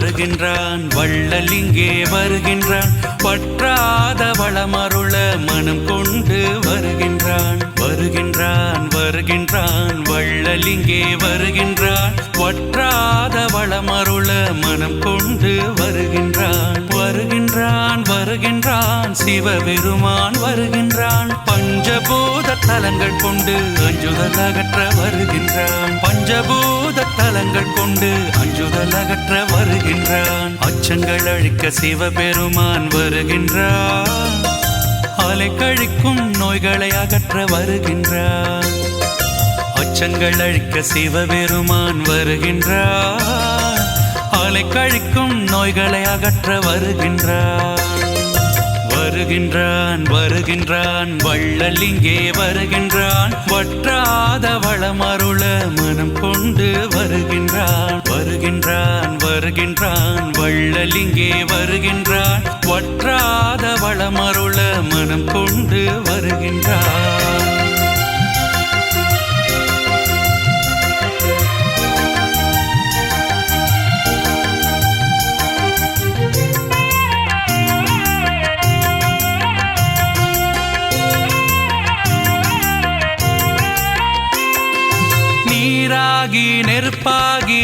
வருகின்றான் வருகின்றான் வள்ளல் இங்கே வருகின்றான். பற்றாத வளமருள மனம் கொண்டு வருகின்றான். வருகின்றான் வருகின்றான் வள்ளல் இங்கே வருகின்றான். வற்றாத வளமருள மனம் கொண்டு வருகின்றான். வருகின்றான் வருகின்றான் சிவபெருமான் வருகின்றான். தலங்கள் கொண்டு அஞ்சுதல் அகற்ற வருகின்றான். பஞ்சபூத தலங்கள் கொண்டு அஞ்சுதல் அகற்ற வருகின்றான். அச்சங்கள் அழிக்க சிவபெருமான் வருகின்றான். அலை கழிக்கும் நோய்களை அகற்ற வருகின்றான். அச்சங்கள் அழிக்க சிவபெருமான் வருகின்றான். அலை கழிக்கும் நோய்களை அகற்ற வருகின்றான். வருகின்றான் வருகின்றான் வள்ளல் இங்கே வருகின்றான் வற்றாத வளமருள மனம் கொண்டு வருகின்றான் வருகின்றான் வருகின்றான் வள்ளல் இங்கே வருகின்றான் வற்றாத வளமருள மனம் கொண்டு வருகின்றான்.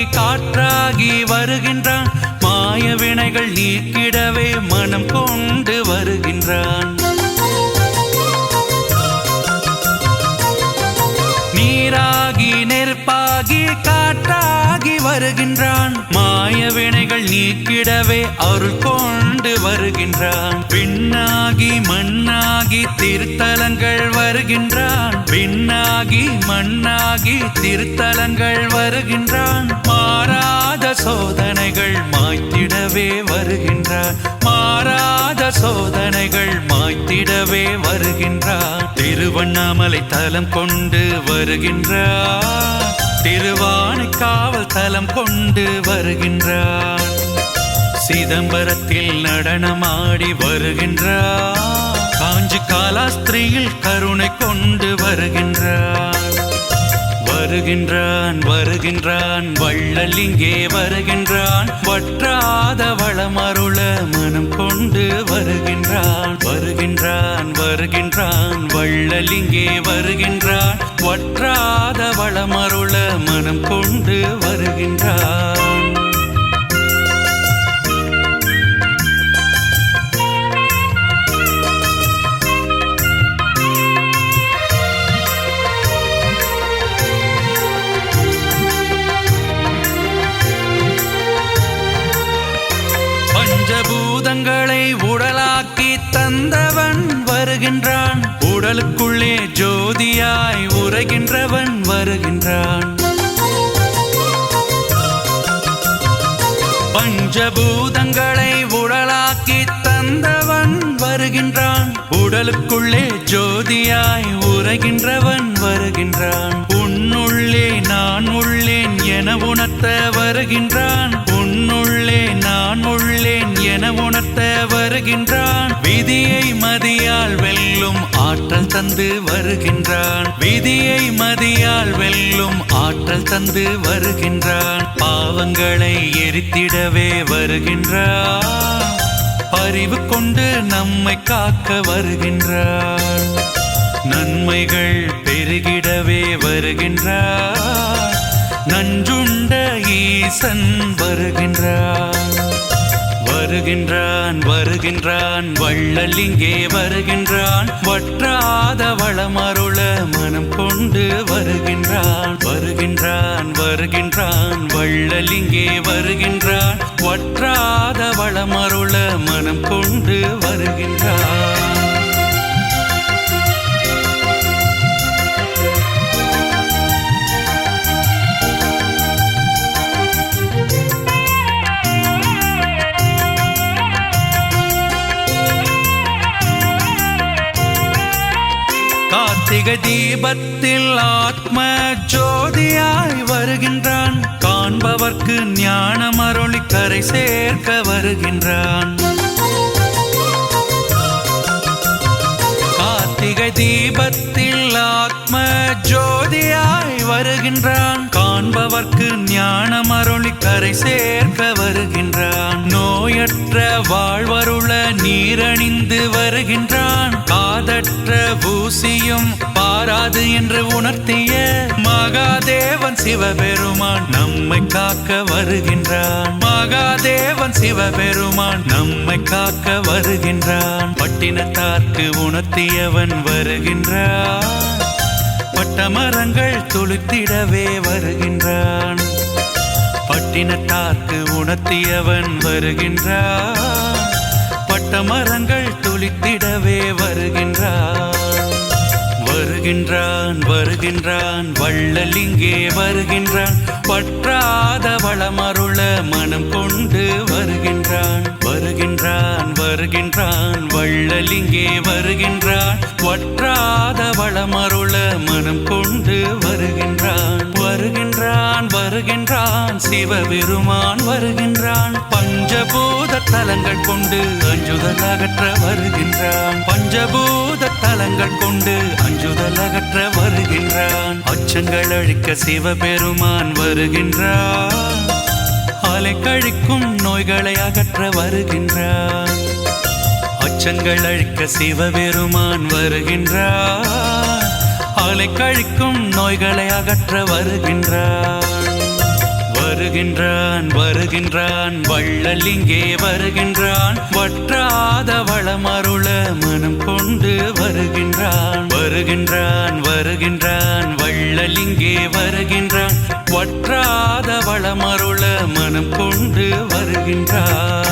காற்றாகி வருகின்றான். மாய வினைகள் நீக்கிடவே மனம் கொண்டு வருகின்றான். நீராகி நெருப்பாகி காற்றாகி வருகின்றான். மாய வினைகள் நீக்கிடவே அருள் கொண்டு வருகின்றான். பின்னாகி மண்ணாகி திருத்தலங்கள் வருகின்றான். பின்னாகி மண்ணாகி திருத்தலங்கள் வருகின்றான். திருவண்ணாமலை தலம் கொண்டு வருகின்றான் திருவானைக்காவல் தலம் கொண்டு வருகின்றார். சிதம்பரத்தில் நடனமாடி வருகின்றார். காஞ்சி காலாஸ்திரியில் கருணை கொண்டு வருகின்றார். வருகின்றான் வருகின்றான் வள்ளல் இங்கே வருகின்றான் வற்றாத வளமருள மனம் கொண்டு வருகின்றான் வருகின்றான் வருகின்றான் வள்ளல் இங்கே வருகின்றான் வற்றாத வளமருள மனம் கொண்டு வருகின்றான். வருகின்றான் உடலுக்குள்ளே ஜோதியாய் உரைகின்றவன் வருகின்றான். பஞ்சபூதங்களை உடலாக்கி தந்தவன் வருகின்றான். உடலுக்குள்ளே ஜோதியாய் உரைகின்றவன் வருகின்றான். உன்னுள்ளே நான் உள்ளேன் என உணர்த்த வருகின்றான். உன்னுள்ளே நான் உள்ளேன் என உணர்த்த வருகின்றான். விதியை மதியால் ஆற்றல் தந்து வருகின்றான். விதியை மதியால் வெல்லும் ஆற்றல் தந்து வருகின்றான். பாவங்களை எரித்திடவே வருகின்றான். அறிவு கொண்டு நம்மை காக்க வருகின்றான். நன்மைகள் பெருகிடவே வருகின்றான். நஞ்சுண்ட ஈசன் வருகின்றான். வருகின்றான் வருகின்றான் வள்ளல் இங்கே வருகின்றான் வற்றாத வளமருள மனம் கொண்டு வருகின்றான். வருகின்றான் வருகின்றான் வள்ளல் இங்கே வருகின்றான் வற்றாத வளமருள மனம் கொண்டு கார்த்திக தீபத்தில் ஆத்ம ஜோதியாய் வருகின்றான். காண்பவர்க்கு ஞானம் அருளி கரை சேர்க்க வருகின்றான். கார்த்திகை தீபத்தில் ஆத்ம ஜோதியாய் வருகின்றான். காண்பவர்க்கு ஞானம் அருளி கரை சேர்க்க வருகின்றான். நோயற்ற வாழ்வருள நீரணிந்து வருகின்றான். காதற்ற பூசியும் பாராது என்று உணர்த்திய மகாதேவன் சிவபெருமான் நம்மை காக்க வருகின்றான். மகாதேவன் சிவபெருமான் நம்மை காக்க வருகின்றான். பட்டினத்தார்க்கு உணர்த்தியவன் வருகின்றான். பட்டமரங்கள் துளுத்திடவே வருகின்றான். பட்டினத்தார்க்கு உணர்த்தியவன் வருகின்றான். பட்டமரங்கள் துளித்திடவே வருகின்றான். வருகின்றான் வருகின்றான் வள்ளல் இங்கே வருகின்றான். பற்றாத வளமருள மனம் கொண்டு வருகின்றான். வருகின்றான் வருகின்றான் வள்ளல் இங்கே வருகின்றான். வற்றாத வளமருள மனம் கொண்டு வருகின்றான். வருகின்றான் வருகின்றான். சிவபெருமான் வருகின்றான். பஞ்சபூத தலங்கள் கொண்டு அஞ்சுதல் அகற்ற வருகின்றான். பஞ்சபூத தலங்கள் கொண்டு அஞ்சுதல் அகற்ற வருகின்றான். அச்சங்கள் அழிக்க சிவபெருமான் வருகின்றான். அலை கழிக்கும் நோய்களை அகற்ற வருகின்றான். அச்சங்கள் அழிக்க சிவபெருமான் வருகின்றான். அலை கழிக்கும் நோய்களை அகற்ற வருகின்றான். வருகின்றான் வருகின்றான் வள்ளல் இங்கே வருகின்றான். வற்றாத வளமருள மனம் கொண்டு வருகின்றான். வருகின்றான் வருகின்றான் வள்ளல் இங்கே வருகின்றான். வற்றாத வளமருள மனம் கொண்டு வருகின்றான்.